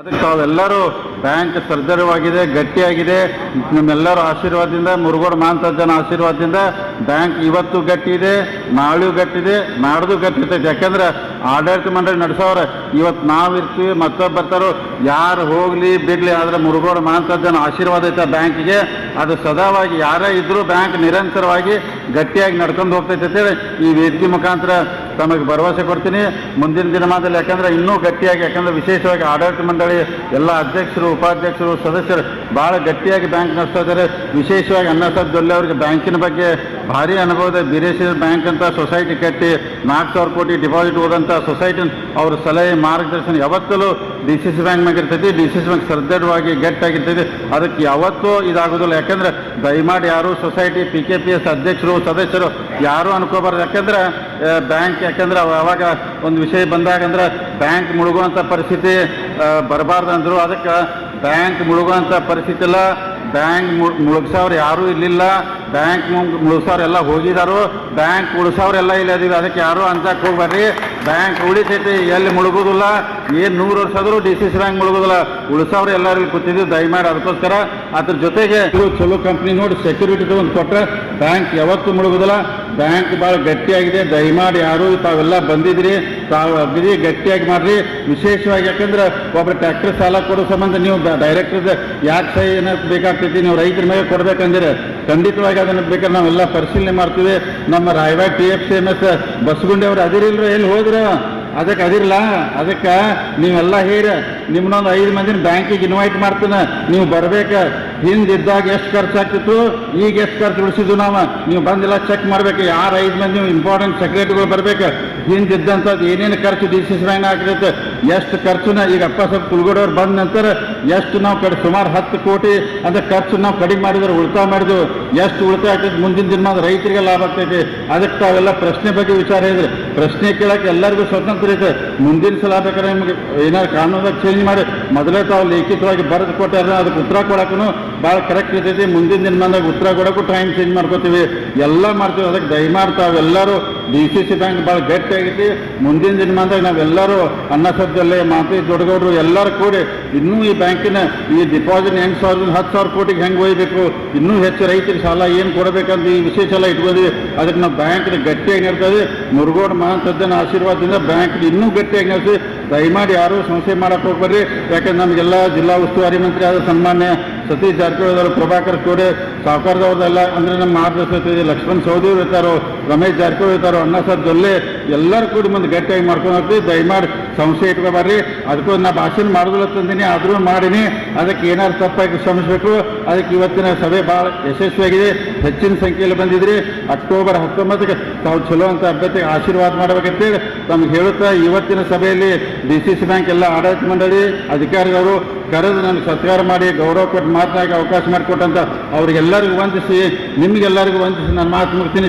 ಅದಕ್ಕೆ ತಾವೆಲ್ಲರೂ ಬ್ಯಾಂಕ್ ಸರ್ಜರವಾಗಿದೆ, ಗಟ್ಟಿಯಾಗಿದೆ. ನಿಮ್ಮೆಲ್ಲರ ಆಶೀರ್ವಾದದಿಂದ, ಮುರುಗೋಡು ಮಾಂತಜ್ಜನ ಆಶೀರ್ವಾದದಿಂದ ಬ್ಯಾಂಕ್ ಇವತ್ತು ಗಟ್ಟಿ ಇದೆ ನಾಳೆಯೂ ಗಟ್ಟಿದೆ, ನಾಡ್ದು ಗಟ್ಟಿ ಇರ್ತೈತೆ ಯಾಕಂದ್ರೆ ಆಡಳಿತ ಮಂಡಳಿ ನಡೆಸೋರೆ ಇವತ್ತು ನಾವು ಇರ್ತೀವಿ, ಮತ್ತೊಬ್ಬ ಬರ್ತಾರೋ, ಯಾರು ಹೋಗ್ಲಿ ಬಿಡಲಿ, ಆದ್ರೆ ಮುರುಗೋಡು ಮಾಂತಜ್ಜನ ಜನ ಆಶೀರ್ವಾದ ಐತೆ ಬ್ಯಾಂಕಿಗೆ. ಅದು ಸದಾವಾಗಿ ಯಾರೇ ಇದ್ದರೂ ಬ್ಯಾಂಕ್ ನಿರಂತರವಾಗಿ ಗಟ್ಟಿಯಾಗಿ ನಡ್ಕೊಂಡು ಹೋಗ್ತೈತೆ ಅಂತೇಳಿ ಈ ವೇದಿಕೆ ಮುಖಾಂತರ ತಮಗೆ ಭರವಸೆ ಕೊಡ್ತೀನಿ. ಮುಂದಿನ ದಿನಮಾನದಲ್ಲಿ ಯಾಕಂದರೆ ಇನ್ನೂ ಗಟ್ಟಿಯಾಗಿ, ಯಾಕಂದರೆ ವಿಶೇಷವಾಗಿ ಆಡಳಿತ ಮಂಡಳಿ ಎಲ್ಲ ಅಧ್ಯಕ್ಷರು, ಉಪಾಧ್ಯಕ್ಷರು, ಸದಸ್ಯರು ಭಾಳ ಗಟ್ಟಿಯಾಗಿ ಬ್ಯಾಂಕ್ ನಡೆಸ್ತಾ ಇದ್ದಾರೆ. ವಿಶೇಷವಾಗಿ ಅನ್ನಸಾದ್ ದೊಲ್ಲೆ ಅವರಿಗೆ ಬ್ಯಾಂಕಿನ ಬಗ್ಗೆ ಭಾರಿ ಅನುಭವದ ಬಿರೇಶಿ ಬ್ಯಾಂಕ್ ಅಂತ ಸೊಸೈಟಿ ಕಟ್ಟಿ ನಾಲ್ಕು ಸಾವಿರ ಕೋಟಿ ಡಿಪಾಸಿಟ್ ಹೋದಂಥ ಸೊಸೈಟಿ ಅವ್ರ ಸಲಹೆ ಮಾರ್ಗದರ್ಶನ ಯಾವತ್ತಲೂ ಡಿ ಸಿ ಸಿ ಬ್ಯಾಂಕ್ ಇರ್ತೈತಿ, ಡಿ ಸಿ ಸಿ ಬ್ಯಾಂಕ್ ಸದೃಢವಾಗಿ ಗಟ್ಟಿಯಾಗಿರ್ತೈತಿ. ಅದಕ್ಕೆ ಯಾವತ್ತೂ ಇದಾಗೋದಿಲ್ಲ. ಯಾಕಂದ್ರೆ ದಯಮಾಡಿ ಯಾರು society, P K P S ಅಧ್ಯಕ್ಷರು, ಸದಸ್ಯರು ಯಾರು ಅನ್ಕೋಬಾರ್ದು. ಯಾಕಂದ್ರೆ ಬ್ಯಾಂಕ್ ಯಾಕಂದ್ರೆ ಅವ- ಅವಾಗ ಒಂದು ವಿಷಯ ಬಂದಾಗ ಅಂದ್ರೆ ಬ್ಯಾಂಕ್ ಮುಳುಗುವಂಥ ಪರಿಸ್ಥಿತಿ ಬರಬಾರ್ದು ಅಂದರು. ಅದಕ್ಕೆ ಬ್ಯಾಂಕ್ ಮುಳುಗುವಂಥ ಪರಿಸ್ಥಿತಿ ಇಲ್ಲ ಬ್ಯಾಂಕ್ ಮುಳುಗಿಸೋರು ಯಾರೂ ಇರಲಿಲ್ಲ ಬ್ಯಾಂಕ್ ಮುಳುಗ್ಸವ್ರು ಎಲ್ಲ ಹೋಗಿದಾರು, ಬ್ಯಾಂಕ್ ಉಳಿಸೋರೆಲ್ಲ ಎಲ್ಲ ಇಲ್ಲ ಇದೀವಿ ಅದಕ್ಕೆ ಯಾರು ಅಂತಕ್ಕೆ ಹೋಗ್ಬರ್ರಿ. ಬ್ಯಾಂಕ್ ಉಳಿತೈತಿ, ಎಲ್ಲಿ ಮುಳುಗೋದಿಲ್ಲ, ಏನು ನೂರು ವರ್ಷ ಆದರೂ ಡಿ ಸಿ ಸಿ ಬ್ಯಾಂಕ್ ಮುಳುಗೋದಿಲ್ಲ. ಉಳಿಸೋರು ಎಲ್ಲರೂ ಕೂತಿದ್ದು ದಯಮಾಡಿ ಅದಕ್ಕೋಸ್ಕರ. ಅದ್ರ ಜೊತೆಗೆ ಚಲೋ ಕಂಪ್ನಿ ನೋಡಿ ಸೆಕ್ಯೂರಿಟಿ ತಗೊಂಡು ಕೊಟ್ಟರೆ ಬ್ಯಾಂಕ್ ಯಾವತ್ತೂ ಮುಳುಗೋದಿಲ್ಲ. ಬ್ಯಾಂಕ್ ಭಾಳ ಗಟ್ಟಿಯಾಗಿದೆ, ದಯಮಾಡಿ ಯಾರು ತಾವೆಲ್ಲ ಬಂದಿದ್ರಿ ತಾವು ಅಗದಿ ಗಟ್ಟಿಯಾಗಿ ಮಾಡ್ರಿ. ವಿಶೇಷವಾಗಿ ಯಾಕಂದ್ರೆ ಒಬ್ಬರು ಟ್ರ್ಯಾಕ್ಟರ್ ಸಾಲ ಕೊಡೋ ಸಂಬಂಧ ನೀವು ಡೈರೆಕ್ಟರ್ ಯಾಕೆ ಸಹ ಏನಕ್ಕೆ ಬೇಕಾಗ್ತೈತಿ, ನೀವು ರೈತರ ಮೇಲೆ ಕೊಡ್ಬೇಕಂದ್ರೆ. ಖಂಡಿತವಾಗಿ ಅದನ್ನು ಬೇಕಾದ್ರೆ ನಾವೆಲ್ಲ ಪರಿಶೀಲನೆ ಮಾಡ್ತೀವಿ. ನಮ್ಮ ರಾಯವಾಗ್ T F C M S ಬಸ್ಗುಂಡಿ ಅವ್ರು ಅದಿರಿಲ್ರು, ಎಲ್ಲಿ ಹೋದ್ರ? ಅದಕ್ಕೆ ಅದಿರಲ್ಲ. ಅದಕ್ಕೆ ನೀವೆಲ್ಲ ಹೇಳಿ ನಿಮ್ಮನ್ನೊಂದು ಐದು ಮಂದಿನ ಬ್ಯಾಂಕಿಗೆ ಇನ್ವೈಟ್ ಮಾಡ್ತಾನೆ. ನೀವು ಬರ್ಬೇಕು. ಹಿಂದಿದ್ದಾಗ ಎಷ್ಟು ಖರ್ಚಾಗ್ತಿತ್ತು ಈಗ ಎಷ್ಟು ಖರ್ಚು ಉಳಿಸಿದ್ದು ನಾವು? ನೀವು ಬಂದಿಲ್ಲ ಚೆಕ್ ಮಾಡ್ಬೇಕು. ಯಾರು ಐದು ಮಂದಿ ಇಂಪಾರ್ಟೆಂಟ್ ಸೆಕ್ರೆಟರಿಗಳು ಬರ್ಬೇಕು? ಹಿಂದಿದ್ದಂಥದ್ದು ಏನೇನು ಖರ್ಚು ಡಿ ಸಿ ಆಗಿರುತ್ತೆ ಎಷ್ಟು ಖರ್ಚುನ ಈಗ ಅಪ್ಪ ಸ್ವಲ್ಪ ಕುಲ್ಗೋಡವ್ರು ಬಂದ ನಂತರ ಎಷ್ಟು ನಾವು ಕಡೆ, ಸುಮಾರು ಹತ್ತು ಕೋಟಿ ಅಂದ್ರೆ ಖರ್ಚು ನಾವು ಕಡಿಮೆ ಮಾಡಿದ್ರೆ ಉಳಿತಾಯ ಮಾಡಿದ್ವು. ಎಷ್ಟು ಉಳಿತಾಯ ಆಗ್ತೈತೆ ಮುಂದಿನ ದಿನ ರೈತರಿಗೆ ಲಾಭ ಆಗ್ತೈತಿ. ಅದಕ್ಕೆ ತಾವೆಲ್ಲ ಪ್ರಶ್ನೆ ಬಗ್ಗೆ ವಿಚಾರ ಹೇಳಿದ್ರೆ. ಪ್ರಶ್ನೆ ಕೇಳಕ್ಕೆ ಎಲ್ಲರಿಗೂ ಸ್ವತಂತ್ರ ಇದೆ ಮುಂದಿನ ಸಲ ಬೇಕಾದ್ರೆ ನಿಮಗೆ ಏನಾದ್ರು ಕಾನೂನಾಗ ಚೇಂಜ್ ಮಾಡಿ, ಮೊದಲೇ ತಾವು ಲಿಖಿತವಾಗಿ ಬರೆದು ಕೊಟ್ಟಾರ ಅದಕ್ಕೆ ಉತ್ತರ ಕೊಡೋಕ್ಕೂ ಭಾಳ ಕರೆಕ್ಟ್ ಇರ್ತೈತಿ. ಮುಂದಿನ ದಿನಮಾನದಾಗ ಉತ್ತರ ಕೊಡೋಕ್ಕೂ ಟೈಮ್ ಚೇಂಜ್ ಮಾಡ್ಕೋತೀವಿ. ಎಲ್ಲ ಮಾಡ್ತೀವಿ. ಅದಕ್ಕೆ ದಯಮಾಡಿ ತಾವೆಲ್ಲರೂ ಡಿ ಸಿ ಸಿ ಬ್ಯಾಂಕ್ ಭಾಳ ಗಟ್ಟಿ ಆಗೈತಿ ಮುಂದಿನ ದಿನಮಾನದಾಗ ನಾವೆಲ್ಲರೂ ಅನ್ನ ಸದ್ದಲ್ಲೇ ಮಾತಿ ದೊಡ್ಡಗೌಡರು ಎಲ್ಲರೂ ಕೂಡಿ ಇನ್ನೂ ಈ ಬ್ಯಾಂಕಿನ ಈ ಡಿಪಾಸಿಟ್ ಎಂಟು ಸಾವಿರದಿಂದ ಹತ್ತು ಸಾವಿರ ಕೋಟಿಗೆ ಹೆಂಗೆ ಒಯ್ಬೇಕು, ಇನ್ನೂ ಹೆಚ್ಚು ರೈತರಿಗೆ ಸಾಲ ಏನು ಕೊಡಬೇಕಂತ ಈ ವಿಶೇಷ ಎಲ್ಲ ಇಟ್ಕೊಂಡಿವಿ ಅದಕ್ಕೆ ನಾವು ಬ್ಯಾಂಕ್ನ ಗಟ್ಟಿಯಾಗಿ ಇರ್ತದೆ ಮುರುಗೋಡು ಮಹಾಂತದ್ದನ ಆಶೀರ್ವಾದದಿಂದ ಬ್ಯಾಂಕ್ ಇನ್ನೂ ಗಟ್ಟಿಯಾಗಿ ನಡೆಸಿ, ದಯಮಾಡಿ ಯಾರು ಸಂಸ್ಥೆ ಮಾಡಕ್ಕೆ ಹೋಗ್ಬರ್ರಿ ಯಾಕಂದ್ರೆ ನಮಗೆಲ್ಲ ಜಿಲ್ಲಾ ಉಸ್ತುವಾರಿ ಮಂತ್ರಿ ಆದ ಸನ್ಮಾನ್ಯ ಸತೀಶ್ ಜಾರಕಿಹೊಳಿ ಅವರು, ಪ್ರಭಾಕರ್ ಕೋಡೆ ಸಾವುಕಾರದವ್ರದೆಲ್ಲ ಅಂದ್ರೆ ನಮ್ಮ ಮಾರ್ಗದರ್ಶಕ ಲಕ್ಷ್ಮಣ್ ಸೌದಿ ಇರ್ತಾರೋ, ರಮೇಶ್ ಜಾರಕಿಹೊಳಿ ಇರ್ತಾರೋ, ಅಣ್ಣ ಸರ್ ಜೊಲ್ಲೆ, ಎಲ್ಲರೂ ಕೂಡಿ ಮುಂದೆ ಗಟ್ಟಿಯಾಗಿ ಮಾಡ್ಕೊಂಡು ಹೋಗ್ತೀವಿ. ದಯಮಾಡಿ ಸಂಶಯ ಇಟ್ಕೋಬಾರ್ರಿ ಅದಕ್ಕೂ ನಾ ಭಾಷಣ ಮಾಡೋದಿಲ್ಲ ಆದರೂ ಮಾಡೀನಿ. ಅದಕ್ಕೆ ಏನಾದ್ರು ತಪ್ಪಾಗಿ ಶ್ರಮಿಸಬೇಕು. ಅದಕ್ಕೆ ಇವತ್ತಿನ ಸಭೆ ಭಾಳ ಯಶಸ್ವಿಯಾಗಿದೆ. ಹೆಚ್ಚಿನ ಸಂಖ್ಯೆಯಲ್ಲಿ ಬಂದಿದ್ರಿ. ಅಕ್ಟೋಬರ್ ಹತ್ತೊಂಬತ್ತಕ್ಕೆ ತಾವು ಚಲೋ ಅಂತ ಅಭ್ಯರ್ಥಿಗೆ ಆಶೀರ್ವಾದ ಮಾಡಬೇಕಂತೇಳಿ ತಮ್ಗೆ ಹೇಳುತ್ತಾ, ಇವತ್ತಿನ ಸಭೆಯಲ್ಲಿ ಡಿ ಸಿ ಸಿ ಬ್ಯಾಂಕ್ ಎಲ್ಲ ಆಡಳಿತ ಮಂಡಳಿ ಅಧಿಕಾರಿಗಳು ಕರೆದು ನನಗೆ ಸತ್ಕಾರ ಮಾಡಿ, ಗೌರವ ಕೊಟ್ಟು ಮಾತನಾಡಿ ಅವಕಾಶ ಮಾಡಿಕೊಟ್ಟಂತ ಅವ್ರಿಗೆಲ್ಲರಿಗೂ ವಂದಿಸಿ, ನಿಮಗೆಲ್ಲರಿಗೂ ವಂದಿಸಿ ನಾನು ಮಾತು ಮುಗ್ತೀನಿ